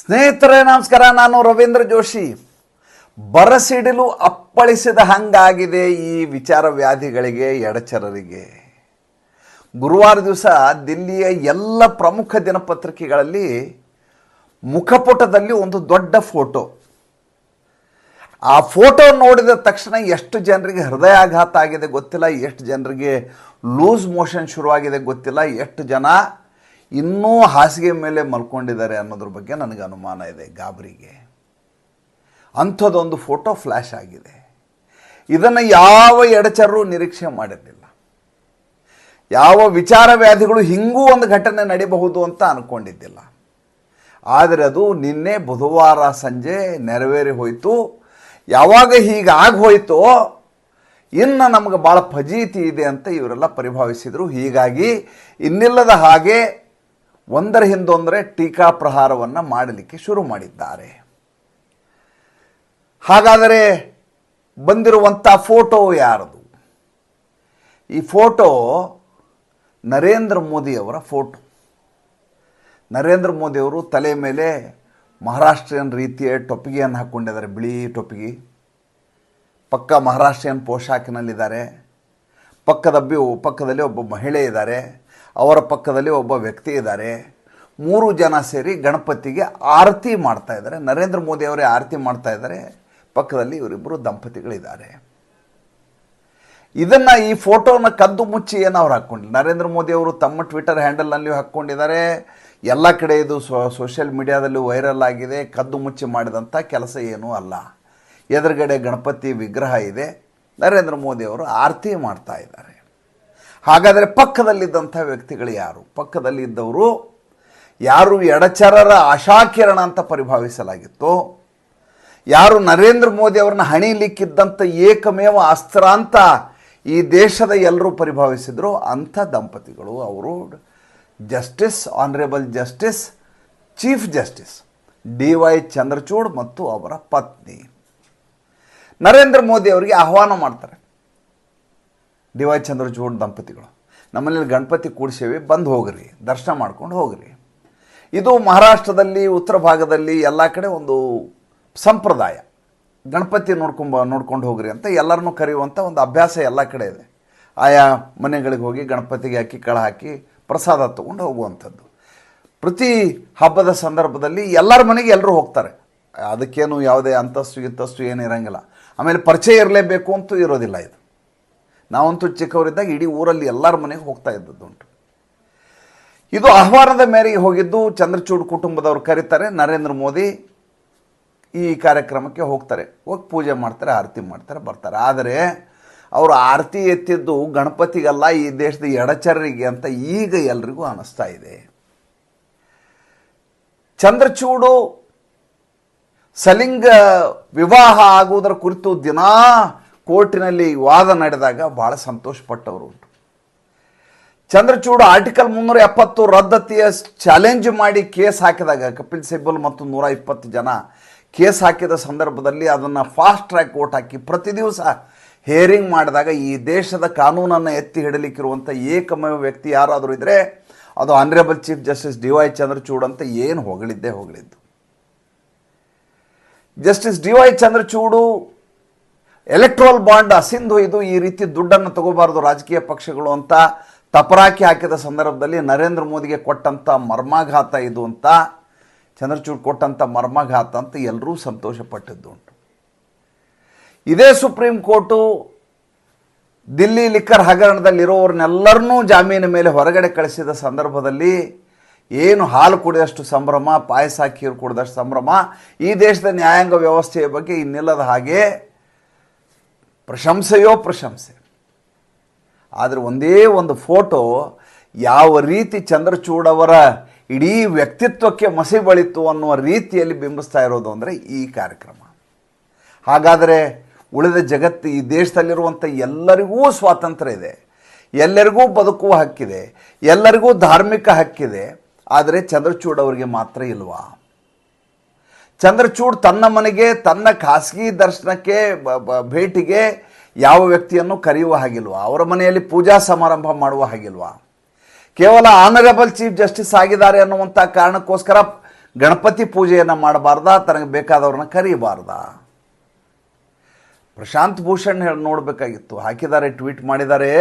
ಸ್ನೇಹಿತರೇ, ನಮಸ್ಕಾರ. ನಾನು ರವೀಂದ್ರ ಜೋಶಿ. ಬರಸಿಡಿಲು ಅಪ್ಪಳಿಸಿದ ಹಂಗಾಗಿದೆ ಈ ವಿಚಾರ ವ್ಯಾಧಿಗಳಿಗೆ, ಎಡಚರರಿಗೆ. ಗುರುವಾರ ದಿವಸ ದಿಲ್ಲಿಯ ಎಲ್ಲ ಪ್ರಮುಖ ದಿನಪತ್ರಿಕೆಗಳಲ್ಲಿ ಮುಖಪುಟದಲ್ಲಿ ಒಂದು ದೊಡ್ಡ ಫೋಟೋ. ಆ ಫೋಟೋ ನೋಡಿದ ತಕ್ಷಣ ಎಷ್ಟು ಜನರಿಗೆ ಹೃದಯಾಘಾತ ಆಗಿದೆ ಗೊತ್ತಿಲ್ಲ, ಎಷ್ಟು ಜನರಿಗೆ ಲೂಸ್ ಮೋಷನ್ ಶುರುವಾಗಿದೆ ಗೊತ್ತಿಲ್ಲ, ಎಷ್ಟು ಜನ ಇನ್ನೂ ಹಾಸಿಗೆ ಮೇಲೆ ಮಲ್ಕೊಂಡಿದ್ದಾರೆ ಅನ್ನೋದ್ರ ಬಗ್ಗೆ ನನಗೆ ಅನುಮಾನ ಇದೆ ಗಾಬರಿಗೆ. ಅಂಥದ್ದೊಂದು ಫೋಟೋ ಫ್ಲ್ಯಾಶ್ ಆಗಿದೆ. ಇದನ್ನು ಯಾವ ಎಡಚರರು ನಿರೀಕ್ಷೆ ಮಾಡಿರಲಿಲ್ಲ. ಯಾವ ವಿಚಾರ ವ್ಯಾಧಿಗಳು ಹಿಂಗೂ ಒಂದು ಘಟನೆ ನಡಿಬಹುದು ಅಂತ ಅಂದ್ಕೊಂಡಿದ್ದಿಲ್ಲ ಆದರೆ ಅದು ನಿನ್ನೆ ಬುಧವಾರ ಸಂಜೆ ನೆರವೇರಿ ಹೋಯಿತು. ಯಾವಾಗ ಹೀಗೆ ಹೋಯಿತೋ, ಇನ್ನು ನಮಗೆ ಭಾಳ ಫಜೀತಿ ಇದೆ ಅಂತ ಇವರೆಲ್ಲ ಪರಿಭಾವಿಸಿದರು. ಹೀಗಾಗಿ ಇನ್ನಿಲ್ಲದ ಹಾಗೆ ಒಂದರ ಹಿಂದೊಂದರೆ ಟೀಕಾ ಪ್ರಹಾರವನ್ನು ಮಾಡಲಿಕ್ಕೆ ಶುರು ಮಾಡಿದ್ದಾರೆ. ಹಾಗಾದರೆ ಬಂದಿರುವಂಥ ಫೋಟೋ ಯಾರದು? ಈ ಫೋಟೋ ನರೇಂದ್ರ ಮೋದಿಯವರ ಫೋಟೋ. ನರೇಂದ್ರ ಮೋದಿಯವರು ತಲೆ ಮೇಲೆ ಮಹಾರಾಷ್ಟ್ರೀಯನ್ ರೀತಿಯ ಟೊಪ್ಪಿಗೆಯನ್ನು ಹಾಕ್ಕೊಂಡಿದ್ದಾರೆ ಬಿಳಿ ಟೊಪ್ಪಿಗೆ. ಪಕ್ಕ ಮಹಾರಾಷ್ಟ್ರೀಯನ್ ಪೋಷಾಕಿನಲ್ಲಿದ್ದಾರೆ. ಪಕ್ಕದ ಬಿ- ಪಕ್ಕದಲ್ಲಿ ಒಬ್ಬ ಮಹಿಳೆ ಇದ್ದಾರೆ. ಅವರ ಪಕ್ಕದಲ್ಲಿ ಒಬ್ಬ ವ್ಯಕ್ತಿ ಇದ್ದಾರೆ. ಮೂರು ಜನ ಸೇರಿ ಗಣಪತಿಗೆ ಆರತಿ ಮಾಡ್ತಾ ಇದ್ದಾರೆ. ನರೇಂದ್ರ ಮೋದಿ ಅವರೇ ಆರತಿ ಮಾಡ್ತಾ ಇದ್ದಾರೆ. ಪಕ್ಕದಲ್ಲಿ ಇವರಿಬ್ಬರು ದಂಪತಿಗಳಿದ್ದಾರೆ. ಇದನ್ನು ಈ ಫೋಟೋನ ಕದ್ದು ಮುಚ್ಚಿ ಏನು ಅವ್ರು ಹಾಕ್ಕೊಂಡಿಲ್ಲ? ನರೇಂದ್ರ ಮೋದಿ ಅವರು ತಮ್ಮ ಟ್ವಿಟರ್ ಹ್ಯಾಂಡಲ್ನಲ್ಲಿಯೂ ಹಾಕ್ಕೊಂಡಿದ್ದಾರೆ. ಎಲ್ಲ ಕಡೆ ಇದು ಸೋಷಿಯಲ್ ಮೀಡಿಯಾದಲ್ಲೂ ವೈರಲ್ ಆಗಿದೆ. ಕದ್ದು ಮುಚ್ಚಿ ಮಾಡಿದಂಥ ಕೆಲಸ ಏನೂ ಅಲ್ಲ. ಎದುರುಗಡೆ ಗಣಪತಿ ವಿಗ್ರಹ ಇದೆ. ನರೇಂದ್ರ ಮೋದಿ ಅವರು ಆರತಿ ಮಾಡ್ತಾ ಇದ್ದಾರೆ. ಹಾಗಾದರೆ ಪಕ್ಕದಲ್ಲಿದ್ದಂಥ ವ್ಯಕ್ತಿಗಳು ಯಾರು? ಪಕ್ಕದಲ್ಲಿದ್ದವರು ಯಾರು ಎಡಚರರ ಆಶಾಕಿರಣ ಅಂತ ಪರಿಭಾವಿಸಲಾಗಿತ್ತು? ಯಾರು ನರೇಂದ್ರ ಮೋದಿ ಅವ್ರನ್ನ ಹಣಿಲಿಕ್ಕಿದ್ದಂಥ ಏಕಮೇವ ಅಸ್ತ್ರ ಅಂತ ಈ ದೇಶದ ಎಲ್ಲರೂ ಪರಿಭಾವಿಸಿದ್ರು? ಅಂಥ ದಂಪತಿಗಳು ಅವರು justice, honourable justice, chief justice, D Y Chandrachud ಮತ್ತು ಅವರ ಪತ್ನಿ. ನರೇಂದ್ರ ಮೋದಿ ಅವರಿಗೆ ಆಹ್ವಾನ ಮಾಡ್ತಾರೆ. ಡಿ ವೈ ಚಂದ್ರಚೂಡ್ ದಂಪತಿಗಳು. ನಮ್ಮಲ್ಲಿ ಗಣಪತಿ ಕೂಡಿಸೇವೆ, ಬಂದು ಹೋಗ್ರಿ, ದರ್ಶನ ಮಾಡ್ಕೊಂಡು ಹೋಗ್ರಿ. ಇದು ಮಹಾರಾಷ್ಟ್ರದಲ್ಲಿ, ಉತ್ತರ ಭಾಗದಲ್ಲಿ ಎಲ್ಲ ಕಡೆ ಒಂದು ಸಂಪ್ರದಾಯ. ಗಣಪತಿ ನೋಡ್ಕೊಂಬ, ನೋಡ್ಕೊಂಡು ಹೋಗ್ರಿ ಅಂತ ಎಲ್ಲರನ್ನೂ ಕರೆಯುವಂಥ ಒಂದು ಅಭ್ಯಾಸ ಎಲ್ಲ ಕಡೆ ಇದೆ. ಆಯಾ ಮನೆಗಳಿಗೆ ಹೋಗಿ ಗಣಪತಿಗೆ ಹಾಕಿ ಕಳ ಹಾಕಿ ಪ್ರಸಾದ ತೊಗೊಂಡು ಹೋಗುವಂಥದ್ದು. ಪ್ರತಿ ಹಬ್ಬದ ಸಂದರ್ಭದಲ್ಲಿ ಎಲ್ಲರ ಮನೆಗೆ ಎಲ್ಲರೂ ಹೋಗ್ತಾರೆ. ಅದಕ್ಕೇನು ಯಾವುದೇ ಅಂತಸ್ತು ಇಂತಸ್ತು ಏನು ಇರಂಗಿಲ್ಲ. ಆಮೇಲೆ ಪರಿಚಯ ಇರಲೇಬೇಕು ಅಂತೂ ಇರೋದಿಲ್ಲ ಇದು. ನಾವಂತೂ ಚಿಕ್ಕವರಿದ್ದಾಗ ಇಡೀ ಊರಲ್ಲಿ ಎಲ್ಲರ ಮನೆಗೆ ಹೋಗ್ತಾ ಇದ್ದದ್ದುಂಟು ಇದು ಆಹ್ವಾನದ ಮೇರೆಗೆ ಹೋಗಿದ್ದು ಚಂದ್ರಚೂಡ್ ಕುಟುಂಬದವರು ಕರೀತಾರೆ, ನರೇಂದ್ರ ಮೋದಿ ಈ ಕಾರ್ಯಕ್ರಮಕ್ಕೆ ಹೋಗ್ತಾರೆ. ಹೋಗಿ ಪೂಜೆ ಮಾಡ್ತಾರೆ, ಆರತಿ ಮಾಡ್ತಾರೆ, ಬರ್ತಾರೆ. ಆದರೆ ಅವರು ಆರತಿ ಎತ್ತಿದ್ದು ಗಣಪತಿಗಲ್ಲ, ಈ ದೇಶದ ಎಡಚರರಿಗೆ ಅಂತ ಈಗ ಎಲ್ರಿಗೂ ಅನ್ನಿಸ್ತಾ ಇದೆ. ಚಂದ್ರಚೂಡು ಸಲಿಂಗ ವಿವಾಹ ಆಗುವುದರ ಕುರಿತು ದಿನಾ ಕೋರ್ಟಿನಲ್ಲಿ ವಾದ ನಡೆದಾಗ ಭಾಳ ಸಂತೋಷಪಟ್ಟವರು ಉಂಟು. ಚಂದ್ರಚೂಡ್ ಆರ್ಟಿಕಲ್ ಮುನ್ನೂರ ಎಪ್ಪತ್ತು ರದ್ದತಿಯ ಚಾಲೆಂಜ್ ಮಾಡಿ ಕೇಸ್ ಹಾಕಿದಾಗ ಕಪಿಲ್ ಸಿಬ್ಬಲ್ ಮತ್ತು ನೂರ ಇಪ್ಪತ್ತು ಜನ ಕೇಸ್ ಹಾಕಿದ ಸಂದರ್ಭದಲ್ಲಿ ಅದನ್ನು ಫಾಸ್ಟ್ ಟ್ರ್ಯಾಕ್ ಕೋರ್ಟ್ ಹಾಕಿ ಪ್ರತಿ ದಿವಸ ಹೇರಿಂಗ್ ಮಾಡಿದಾಗ ಈ ದೇಶದ ಕಾನೂನನ್ನು ಎತ್ತಿ ಹಿಡಲಿಕ್ಕಿರುವಂಥ ಏಕಮೇವ ವ್ಯಕ್ತಿ ಯಾರಾದರೂ ಇದ್ದರೆ ಅದು honourable chief justice D Y Chandrachud ಅಂತ ಏನು ಹೊಗಳಿದ್ದೇ ಹೊಗಳಿದ್ದು. Justice D Y Chandrachud electoral bond ಅಸಿಂಧು ಇದು ಈ ರೀತಿ ದುಡ್ಡನ್ನು ತಗೋಬಾರ್ದು ರಾಜಕೀಯ ಪಕ್ಷಗಳು ಅಂತ ತಪರಾಕಿ ಹಾಕಿದ ಸಂದರ್ಭದಲ್ಲಿ ನರೇಂದ್ರ ಮೋದಿಗೆ ಕೊಟ್ಟಂಥ ಮರ್ಮಾಘಾತ ಇದು ಅಂತ, ಚಂದ್ರಚೂಡ್ ಕೊಟ್ಟಂಥ ಮರ್ಮಾಘಾತ ಅಂತ ಎಲ್ಲರೂ ಸಂತೋಷಪಟ್ಟಿದ್ದುಂಟು. ಇದೇ ಸುಪ್ರೀಂ ಕೋರ್ಟು ದಿಲ್ಲಿ ಲಿಕ್ಕರ್ ಹಗರಣದಲ್ಲಿರೋರನ್ನೆಲ್ಲರನ್ನೂ ಜಾಮೀನು ಮೇಲೆ ಹೊರಗಡೆ ಕಳಿಸಿದ ಸಂದರ್ಭದಲ್ಲಿ ಏನು ಹಾಲು ಕುಡಿದಷ್ಟು ಸಂಭ್ರಮ, ಪಾಯಸ ಕೀರು ಕುಡಿದಷ್ಟು ಸಂಭ್ರಮ, ಈ ದೇಶದ ನ್ಯಾಯಾಂಗ ವ್ಯವಸ್ಥೆಯ ಬಗ್ಗೆ ಇನ್ನಿಲ್ಲದ ಹಾಗೆ ಪ್ರಶಂಸೆಯೋ ಪ್ರಶಂಸೆ. ಆದರೆ ಒಂದೇ ಒಂದು ಫೋಟೋ ಯಾವ ರೀತಿ ಚಂದ್ರಚೂಡವರ ಇಡೀ ವ್ಯಕ್ತಿತ್ವಕ್ಕೆ ಮಸಿ ಬಳಿತು ಅನ್ನುವ ರೀತಿಯಲ್ಲಿ ಬಿಂಬಿಸ್ತಾ ಇರೋದು ಅಂದರೆ ಈ ಕಾರ್ಯಕ್ರಮ. ಹಾಗಾದರೆ ಉಳಿದ ಜಗತ್ತು ಈ ದೇಶದಲ್ಲಿರುವಂಥ ಎಲ್ಲರಿಗೂ ಸ್ವಾತಂತ್ರ್ಯ ಇದೆ. ಎಲ್ಲರಿಗೂ ಬದುಕುವ ಹಕ್ಕಿದೆ. ಎಲ್ಲರಿಗೂ ಧಾರ್ಮಿಕ ಹಕ್ಕಿದೆ. ಆದರೆ ಚಂದ್ರಚೂಡ್ ಅವರಿಗೆ ಮಾತ್ರ ಇಲ್ವಾ? ಚಂದ್ರಚೂಡ್ ತನ್ನ ಮನೆಗೆ, ತನ್ನ ಖಾಸಗಿ ದರ್ಶನಕ್ಕೆ ಭೇಟಿಗೆ ಯಾವ ವ್ಯಕ್ತಿಯನ್ನು ಕರೆಯುವ ಹಾಗಿಲ್ವಾ? ಅವರ ಮನೆಯಲ್ಲಿ ಪೂಜಾ ಸಮಾರಂಭ ಮಾಡುವ ಹಾಗಿಲ್ವಾ? ಕೇವಲ ಆನರೇಬಲ್ ಚೀಫ್ ಜಸ್ಟಿಸ್ ಆಗಿದ್ದಾರೆ ಅನ್ನುವಂಥ ಕಾರಣಕ್ಕೋಸ್ಕರ ಗಣಪತಿ ಪೂಜೆಯನ್ನು ಮಾಡಬಾರ್ದ? ತನಗೆ ಬೇಕಾದವ್ರನ್ನ ಕರೀಬಾರ್ದಾ? ಪ್ರಶಾಂತ್ ಭೂಷಣ್ ಹೇಳಿ ನೋಡಬೇಕಾಗಿತ್ತು. ಹಾಕಿದ್ದಾರೆ, ಟ್ವೀಟ್ ಮಾಡಿದ್ದಾರೆ.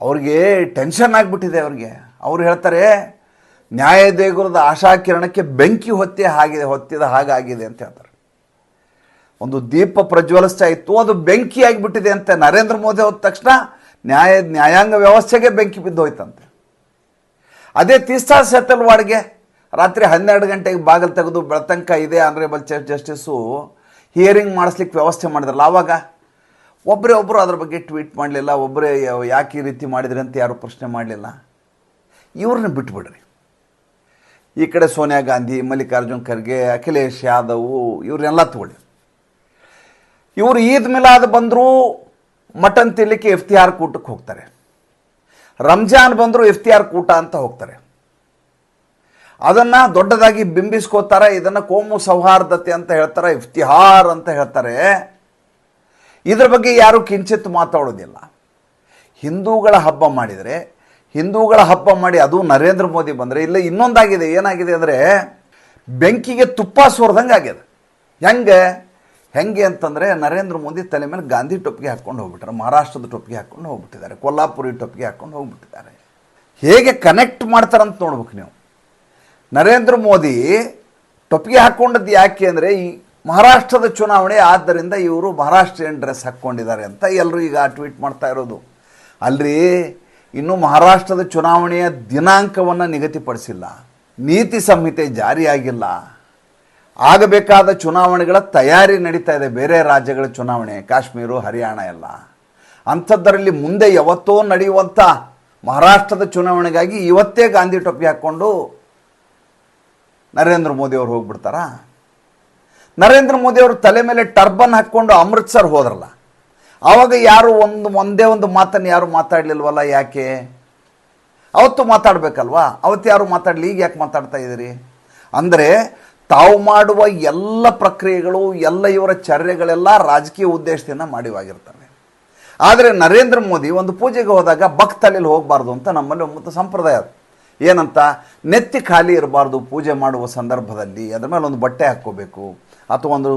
ಅವ್ರಿಗೆ ಟೆನ್ಷನ್ ಆಗಿಬಿಟ್ಟಿದೆ ಅವ್ರಿಗೆ. ಅವ್ರು ಹೇಳ್ತಾರೆ ನ್ಯಾಯ ದೇಗುಲದ ಆಶಾಕಿರಣಕ್ಕೆ ಬೆಂಕಿ ಹೊತ್ತಿ ಆಗಿದೆ ಹೊತ್ತಿದ ಹಾಗಾಗಿದೆ ಅಂತ ಹೇಳ್ತಾರೆ. ಒಂದು ದೀಪ ಪ್ರಜ್ವಲಿಸ್ತಾ ಇತ್ತು, ಅದು ಬೆಂಕಿ ಆಗಿಬಿಟ್ಟಿದೆ ಅಂತ ನರೇಂದ್ರ ಮೋದಿ ಹೋದ ತಕ್ಷಣ ನ್ಯಾಯ, ನ್ಯಾಯಾಂಗ ವ್ಯವಸ್ಥೆಗೆ ಬೆಂಕಿ ಬಿದ್ದು ಹೋಯ್ತಂತೆ. ಅದೇ ತೀಸ್ತಾ ಸೆಟಲ್ ವಾರ್ಡ್ಗೆ ರಾತ್ರಿ ಹನ್ನೆರಡು ಗಂಟೆಗೆ ಬಾಗಿಲು ತೆಗೆದು ಬೆಳತಂಕ ಇದೆ ಆನರೇಬಲ್ ಚೀಫ್ ಜಸ್ಟಿಸು ಹಿಯರಿಂಗ್ ಮಾಡಿಸ್ಲಿಕ್ಕೆ ವ್ಯವಸ್ಥೆ ಮಾಡಿದ್ರಲ್ಲ, ಆವಾಗ ಒಬ್ಬರೇ ಒಬ್ಬರು ಅದ್ರ ಬಗ್ಗೆ ಟ್ವೀಟ್ ಮಾಡಲಿಲ್ಲ ಒಬ್ಬರೇ ಯಾಕೆ ಈ ರೀತಿ ಮಾಡಿದ್ರಿ ಅಂತ ಯಾರು ಪ್ರಶ್ನೆ ಮಾಡಲಿಲ್ಲ. ಇವ್ರನ್ನ ಬಿಟ್ಬಿಡ್ರಿ. ಈ ಕಡೆ ಸೋನಿಯಾ ಗಾಂಧಿ, ಮಲ್ಲಿಕಾರ್ಜುನ್ ಖರ್ಗೆ, ಅಖಿಲೇಶ್ ಯಾದವ್ ಇವ್ರನ್ನೆಲ್ಲ ತಗೊಳ್ಳಿ. ಇವರು ಈದ್ ಮಿಲಾದ್ ಬಂದರೂ ಮಟನ್ ತಿನ್ನಲಿಕ್ಕೆ ಇಫ್ತಿಯಾರ್ ಕೂಟಕ್ಕೆ ಹೋಗ್ತಾರೆ. ರಂಜಾನ್ ಬಂದರೂ ಇಫ್ತಿಯಾರ್ ಕೂಟ ಅಂತ ಹೋಗ್ತಾರೆ. ಅದನ್ನು ದೊಡ್ಡದಾಗಿ ಬಿಂಬಿಸ್ಕೋತಾರೆ, ಇದನ್ನು ಕೋಮು ಸೌಹಾರ್ದತೆ ಅಂತ ಹೇಳ್ತಾರೆ, ಇಫ್ತಿಹಾರ್ ಅಂತ ಹೇಳ್ತಾರೆ. ಇದ್ರ ಬಗ್ಗೆ ಯಾರೂ ಕಿಂಚಿತ್ ಮಾತಾಡೋದಿಲ್ಲ. ಹಿಂದೂಗಳ ಹಬ್ಬ ಮಾಡಿದರೆ ಹಿಂದೂಗಳ ಹಬ್ಬ ಮಾಡಿ ಅದು ನರೇಂದ್ರ ಮೋದಿ ಬಂದರೆ ಇಲ್ಲ, ಇನ್ನೊಂದಾಗಿದೆ, ಏನಾಗಿದೆ ಅಂದರೆ ಬೆಂಕಿಗೆ ತುಪ್ಪ ಸೋರ್ದಂಗೆ ಆಗ್ಯದ. ಹೆಂಗೆ? ಹೆಂಗೆ ಅಂತಂದರೆ ನರೇಂದ್ರ ಮೋದಿ ತಲೆ ಮೇಲೆ ಗಾಂಧಿ ಟೊಪ್ಪಿಗೆ ಹಾಕ್ಕೊಂಡು ಹೋಗ್ಬಿಟ್ಟಾರೆ ಮಹಾರಾಷ್ಟ್ರದ ಟೊಪ್ಪಿಗೆ ಹಾಕ್ಕೊಂಡು ಹೋಗ್ಬಿಟ್ಟಿದ್ದಾರೆ, ಕೊಲ್ಲಾಪುರಿ ಟೊಪ್ಪಿಗೆ ಹಾಕ್ಕೊಂಡು ಹೋಗ್ಬಿಟ್ಟಿದ್ದಾರೆ. ಹೇಗೆ ಕನೆಕ್ಟ್ ಮಾಡ್ತಾರಂತ ನೋಡ್ಬೇಕು ನೀವು. ನರೇಂದ್ರ ಮೋದಿ ಟೊಪ್ಪಿಗೆ ಹಾಕ್ಕೊಂಡದ್ದು ಯಾಕೆ ಅಂದರೆ ಈ ಮಹಾರಾಷ್ಟ್ರದ ಚುನಾವಣೆ ಆದ್ದರಿಂದ ಇವರು ಮಹಾರಾಷ್ಟ್ರೀಯನ್ ಡ್ರೆಸ್ ಹಾಕ್ಕೊಂಡಿದ್ದಾರೆ ಅಂತ ಎಲ್ಲರೂ ಈಗ ಟ್ವೀಟ್ ಮಾಡ್ತಾ ಇರೋದು. ಅಲ್ರಿ? ಇನ್ನು ಮಹಾರಾಷ್ಟ್ರದ ಚುನಾವಣೆಯ ದಿನಾಂಕವನ್ನು ನಿಗದಿಪಡಿಸಿಲ್ಲ. ನೀತಿ ಸಂಹಿತೆ ಜಾರಿಯಾಗಿಲ್ಲ. ಆಗಬೇಕಾದ ಚುನಾವಣೆಗಳ ತಯಾರಿ ನಡೀತಾ ಇದೆ. ಬೇರೆ ರಾಜ್ಯಗಳ ಚುನಾವಣೆ, ಕಾಶ್ಮೀರ, ಹರಿಯಾಣ ಎಲ್ಲ. ಅಂಥದ್ದರಲ್ಲಿ ಮುಂದೆ ಯಾವತ್ತೋ ನಡೆಯುವಂಥ ಮಹಾರಾಷ್ಟ್ರದ ಚುನಾವಣೆಗಾಗಿ ಇವತ್ತೇ ಗಾಂಧಿ ಟೊಪ್ಪಿ ಹಾಕ್ಕೊಂಡು ನರೇಂದ್ರ ಮೋದಿ ಅವರು ಹೋಗ್ಬಿಡ್ತಾರಾ? ನರೇಂದ್ರ ಮೋದಿ ಅವರು ತಲೆ ಮೇಲೆ ಟರ್ಬನ್ ಹಾಕ್ಕೊಂಡು ಅಮೃತ್ಸರ್ ಹೋದ್ರಲ್ಲ. ಆವಾಗ ಯಾರು ಒಂದು, ಒಂದೇ ಒಂದು ಮಾತನ್ನು ಯಾರು ಮಾತಾಡಲಿಲ್ವಲ್ಲ ಯಾಕೆ? ಅವತ್ತು ಮಾತಾಡಬೇಕಲ್ವಾ? ಅವತ್ತು ಯಾರು ಮಾತಾಡಲಿ? ಈಗ ಯಾಕೆ ಮಾತಾಡ್ತಾ ಇದ್ದೀರಿ? ಅಂದರೆ ತಾವು ಮಾಡುವ ಎಲ್ಲ ಪ್ರಕ್ರಿಯೆಗಳು, ಎಲ್ಲ ಇವರ ಚರ್ಯಗಳೆಲ್ಲ ರಾಜಕೀಯ ಉದ್ದೇಶದಿಂದ ಮಾಡಿವಾಗಿರ್ತವೆ. ಆದರೆ ನರೇಂದ್ರ ಮೋದಿ ಒಂದು ಪೂಜೆಗೆ ಹೋದಾಗ ಭಕ್ತಲ್ಲಿ ಹೋಗಬಾರ್ದು ಅಂತ ನಮ್ಮಲ್ಲಿ ಒಂದು ಸಂಪ್ರದಾಯ ಅದು. ಏನಂತ? ನೆತ್ತಿ ಖಾಲಿ ಇರಬಾರ್ದು ಪೂಜೆ ಮಾಡುವ ಸಂದರ್ಭದಲ್ಲಿ, ಅದರ ಮೇಲೆ ಒಂದು ಬಟ್ಟೆ ಹಾಕ್ಕೋಬೇಕು. ಅಥವಾ ಒಂದು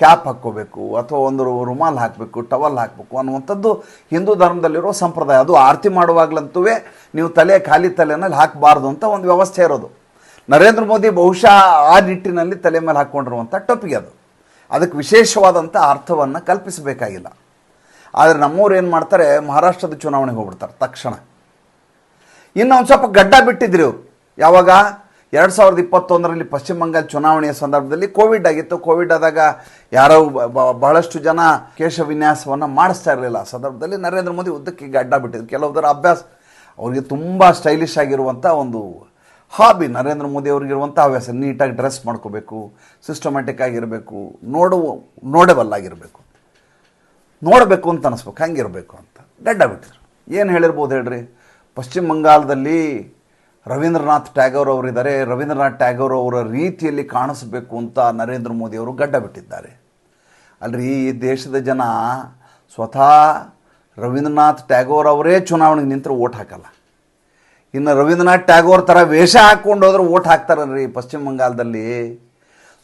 ಕ್ಯಾಪ್ ಹಾಕ್ಕೋಬೇಕು, ಅಥವಾ ಒಂದು ರುಮಾಲ್ ಹಾಕಬೇಕು, ಟವಲ್ ಹಾಕಬೇಕು ಅನ್ನುವಂಥದ್ದು ಹಿಂದೂ ಧರ್ಮದಲ್ಲಿರೋ ಸಂಪ್ರದಾಯ. ಅದು ಆರತಿ ಮಾಡುವಾಗಲಂತೂ ನೀವು ತಲೆ, ಖಾಲಿ ತಲೆನಲ್ಲಿ ಹಾಕಬಾರ್ದು ಅಂತ ಒಂದು ವ್ಯವಸ್ಥೆ ಇರೋದು. ನರೇಂದ್ರ ಮೋದಿ ಬಹುಶಃ ಆ ನಿಟ್ಟಿನಲ್ಲಿ ತಲೆ ಮೇಲೆ ಹಾಕ್ಕೊಂಡಿರುವಂಥ ಟೊಪ್ಪಿಗೆ ಅದು. ಅದಕ್ಕೆ ವಿಶೇಷವಾದಂಥ ಅರ್ಥವನ್ನು ಕಲ್ಪಿಸಬೇಕಾಗಿಲ್ಲ. ಆದರೆ ನಮ್ಮವ್ರು ಏನು ಮಾಡ್ತಾರೆ, ಮಹಾರಾಷ್ಟ್ರದ ಚುನಾವಣೆಗೆ ಹೋಗ್ಬಿಡ್ತಾರೆ ತಕ್ಷಣ. ಇನ್ನು ಒಂದು ಸ್ವಲ್ಪ ಗಡ್ಡ ಬಿಟ್ಟಿದ್ರು ಯಾವಾಗ? ಎರಡು ಸಾವಿರದ ಇಪ್ಪತ್ತೊಂದರಲ್ಲಿ ಪಶ್ಚಿಮ ಬಂಗಾಳ ಚುನಾವಣೆಯ ಸಂದರ್ಭದಲ್ಲಿ ಕೋವಿಡ್ ಆಗಿತ್ತು. ಕೋವಿಡ್ ಆದಾಗ ಯಾರೋ ಬಹಳಷ್ಟು ಜನ ಕೇಶ ವಿನ್ಯಾಸವನ್ನು ಮಾಡಿಸ್ತಾ ಇರಲಿಲ್ಲ. ಆ ಸಂದರ್ಭದಲ್ಲಿ ನರೇಂದ್ರ ಮೋದಿ ಉದ್ದಕ್ಕೆ ಗಡ್ಡ ಬಿಟ್ಟಿದ್ರು. ಕೆಲವುದರ ಅಭ್ಯಾಸ ಅವರಿಗೆ ತುಂಬ ಸ್ಟೈಲಿಶ್ ಆಗಿರುವಂಥ ಒಂದು ಹಾಬಿ ನರೇಂದ್ರ ಮೋದಿ ಅವ್ರಿಗಿರುವಂಥ ಹವ್ಯಾಸ. ನೀಟಾಗಿ ಡ್ರೆಸ್ ಮಾಡ್ಕೋಬೇಕು ಸಿಸ್ಟಮ್ಯಾಟಿಕ್ ಆಗಿರಬೇಕು ನೋಡುವ ನೋಡಬಲ್ ಆಗಿರಬೇಕು. ನೋಡಬೇಕು ಅಂತ ಅನಿಸ್ಬೇಕು. ಹಂಗಿರಬೇಕು ಅಂತ. ಗಡ್ಡ ಬಿಟ್ಟಿದ್ರು. ಏನು ಹೇಳಿರ್ಬೋದು ಹೇಳ್ರಿ? ಪಶ್ಚಿಮ ಬಂಗಾಳದಲ್ಲಿ ರವೀಂದ್ರನಾಥ್ ಟ್ಯಾಗೋರ್ ಅವರಿದ್ದಾರೆ. ರವೀಂದ್ರನಾಥ್ ಟ್ಯಾಗೋರ್ ಅವರ ರೀತಿಯಲ್ಲಿ ಕಾಣಿಸಬೇಕು ಅಂತ ನರೇಂದ್ರ ಮೋದಿ ಅವರು ಗಡ್ಡ ಬಿಟ್ಟಿದ್ದಾರೆ. ಅಲ್ರಿ, ಈ ದೇಶದ ಜನ ಸ್ವತಃ ರವೀಂದ್ರನಾಥ್ ಟ್ಯಾಗೋರ್ ಅವರೇ ಚುನಾವಣೆಗೆ ನಿಂತರೆ ಓಟ್ ಹಾಕಲ್ಲ. ಇನ್ನು ರವೀಂದ್ರನಾಥ್ ಟ್ಯಾಗೋರ್ ಥರ ವೇಷ ಹಾಕ್ಕೊಂಡು ಹೋದ್ರೆ ಓಟ್ ಹಾಕ್ತಾರಲ್ರಿ ಪಶ್ಚಿಮ ಬಂಗಾಳದಲ್ಲಿ.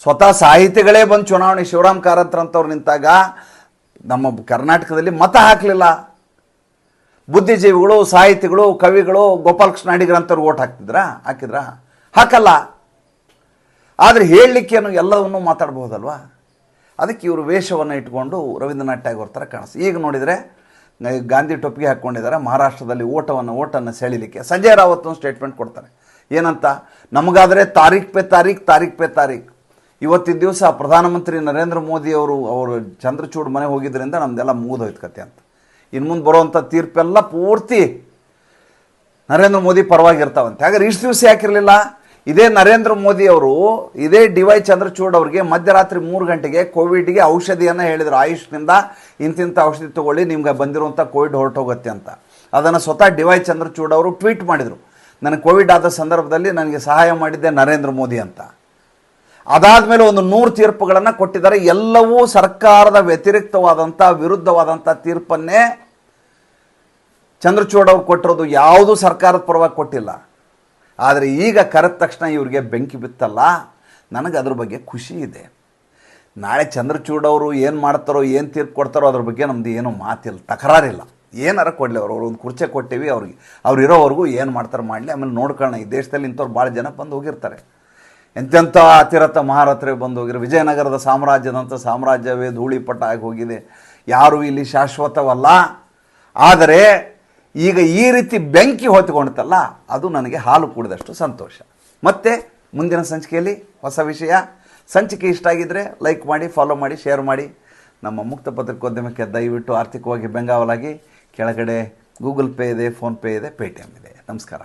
ಸ್ವತಃ ಸಾಹಿತಿಗಳೇ ಬಂದು ಚುನಾವಣೆ ಶಿವರಾಮ್ ಕಾರಂತರ ಅಂತವ್ರು ನಿಂತಾಗ ನಮ್ಮ ಕರ್ನಾಟಕದಲ್ಲಿ ಮತ ಹಾಕಲಿಲ್ಲ. ಬುದ್ಧಿಜೀವಿಗಳು, ಸಾಹಿತಿಗಳು, ಕವಿಗಳು, ಗೋಪಾಲಕೃಷ್ಣ ಅಡಿಗರಂಥವ್ರು ಓಟ್ ಹಾಕ್ತಿದ್ರಾ? ಹಾಕಿದ್ರಾ? ಹಾಕಲ್ಲ. ಆದರೆ ಹೇಳಲಿಕ್ಕೇನು ಎಲ್ಲವನ್ನೂ ಮಾತಾಡ್ಬೋದಲ್ವಾ ಅದಕ್ಕೆ ಇವರು ವೇಷವನ್ನು ಇಟ್ಕೊಂಡು ರವೀಂದ್ರನಾಥ್ ಟ್ಯಾಗೋರ್ ಥರ ಕಾಣಿಸ್ತು ಈಗ ನೋಡಿದರೆ ಗಾಂಧಿ ಟೊಪ್ಪಿಗೆ ಹಾಕ್ಕೊಂಡಿದ್ದಾರೆ ಮಹಾರಾಷ್ಟ್ರದಲ್ಲಿ ಓಟವನ್ನು, ಓಟನ್ನು ಸೆಳಿಲಿಕ್ಕೆ. ಸಂಜಯ್ ರಾವತ್ ಒಂದು ಸ್ಟೇಟ್ಮೆಂಟ್ ಕೊಡ್ತಾರೆ. ಏನಂತ? ನಮಗಾದರೆ ತಾರೀಖ್ ಪೇ ತಾರೀಖ್ ತಾರೀಖ್ ಪೇ ತಾರೀಖ್. ಇವತ್ತಿನ ದಿವಸ ಪ್ರಧಾನಮಂತ್ರಿ ನರೇಂದ್ರ ಮೋದಿ ಅವರು ಅವರು ಚಂದ್ರಚೂಡ್ ಮನೆ ಹೋಗಿದ್ದರಿಂದ ನಮ್ದೆಲ್ಲ ಮುಗಿದೋಯ್ತು ಕತೆ ಅಂತ. ಇನ್ನು ಮುಂದೆ ಬರುವಂಥ ತೀರ್ಪೆಲ್ಲ ಪೂರ್ತಿ ನರೇಂದ್ರ ಮೋದಿ ಪರವಾಗಿರ್ತಾವಂತೆ. ಹಾಗಾದ್ರೆ ಇಷ್ಟು ದಿವಸ ಯಾಕಿರಲಿಲ್ಲ? ಇದೇ ನರೇಂದ್ರ ಮೋದಿ ಅವರು, ಇದೇ ಡಿ ವೈ ಚಂದ್ರಚೂಡ್ ಅವರಿಗೆ ಮಧ್ಯರಾತ್ರಿ ಮೂರು ಗಂಟೆಗೆ ಕೋವಿಡ್ಗೆ ಔಷಧಿಯನ್ನು ಹೇಳಿದರು. ಆಯುಷ್ನಿಂದ ಇಂತಿಂಥ ಔಷಧಿ ತಗೊಳ್ಳಿ, ನಿಮ್ಗೆ ಬಂದಿರುವಂಥ ಕೋವಿಡ್ ಹೊರಟೋಗುತ್ತೆ ಅಂತ. ಅದನ್ನು ಸ್ವತಃ ಡಿ ವೈ ಚಂದ್ರಚೂಡ್ ಅವರು ಟ್ವೀಟ್ ಮಾಡಿದರು. ನನಗೆ ಕೋವಿಡ್ ಆದ ಸಂದರ್ಭದಲ್ಲಿ ನನಗೆ ಸಹಾಯ ಮಾಡಿದ್ದೆ ನರೇಂದ್ರ ಮೋದಿ ಅಂತ. ಅದಾದಮೇಲೆ ಒಂದು ನೂರು ತೀರ್ಪುಗಳನ್ನು ಕೊಟ್ಟಿದ್ದಾರೆ. ಎಲ್ಲವೂ ಸರ್ಕಾರದ ವ್ಯತಿರಿಕ್ತವಾದಂಥ ವಿರುದ್ಧವಾದಂಥ ತೀರ್ಪನ್ನೇ ಚಂದ್ರಚೂಡ್ ಅವ್ರು ಕೊಟ್ಟಿರೋದು ಯಾವುದೂ ಸರ್ಕಾರದ ಪರವಾಗಿ ಕೊಟ್ಟಿಲ್ಲ. ಆದರೆ ಈಗ ಕರೆದ ತಕ್ಷಣ ಇವರಿಗೆ ಬೆಂಕಿ ಬಿತ್ತಲ್ಲ. ನನಗೆ ಅದ್ರ ಬಗ್ಗೆ ಖುಷಿ ಇದೆ. ನಾಳೆ ಚಂದ್ರಚೂಡ್ ಅವರು ಏನು ಮಾಡ್ತಾರೋ, ಏನು ತೀರ್ಪು ಕೊಡ್ತಾರೋ ಅದ್ರ ಬಗ್ಗೆ ನಮ್ದು ಏನೂ ಮಾತಿಲ್ಲ, ತಕರಾರಿಲ್ಲ. ಏನಾರ ಕೊಡಲಿ ಅವ್ರು ಒಂದು ಕುರ್ಚೆ ಕೊಟ್ಟಿವಿ, ಅವ್ರಿಗೆ, ಅವ್ರು ಇರೋವರೆಗೂ ಏನು ಮಾಡ್ತಾರೆ ಮಾಡಲಿ. ಆಮೇಲೆ ನೋಡ್ಕೊಳ್ಳೋಣ, ಈ ದೇಶದಲ್ಲಿ ಇಂಥವ್ರು ಭಾಳ ಜನ ಬಂದು ಹೋಗಿರ್ತಾರೆ. ಎಂತೆಂಥ ಅತಿರಥ ಮಹಾರಥರೇ ಬಂದು ಹೋಗಿರೋ ವಿಜಯನಗರದ ಸಾಮ್ರಾಜ್ಯದಂಥ ಸಾಮ್ರಾಜ್ಯವೇ ಧೂಳಿಪಟ್ಟ ಆಗಿ ಹೋಗಿದೆ. ಯಾರೂ ಇಲ್ಲಿ ಶಾಶ್ವತವಲ್ಲ. ಆದರೆ ಈಗ ಈ ರೀತಿ ಬೆಂಕಿ ಹೊತ್ಕೊಂಡ್ತಲ್ಲ ಅದು ನನಗೆ ಹಾಲು ಕೂಡಿದಷ್ಟು ಸಂತೋಷ. ಮತ್ತೆ ಮುಂದಿನ ಸಂಚಿಕೆಯಲ್ಲಿ ಹೊಸ ವಿಷಯ. ಸಂಚಿಕೆ ಇಷ್ಟ ಆಗಿದ್ದರೆ ಲೈಕ್ ಮಾಡಿ ಫಾಲೋ ಮಾಡಿ ಶೇರ್ ಮಾಡಿ. ನಮ್ಮ ಮುಕ್ತ ಪತ್ರಿಕೋದ್ಯಮಕ್ಕೆ ದಯವಿಟ್ಟು ಆರ್ಥಿಕವಾಗಿ ಬೆಂಗಾವಲಾಗಿ. ಕೆಳಗಡೆ ಗೂಗಲ್ ಪೇ ಇದೆ ಫೋನ್ಪೇ ಇದೆ ಪೇಟಿಎಮ್ ಇದೆ. ನಮಸ್ಕಾರ.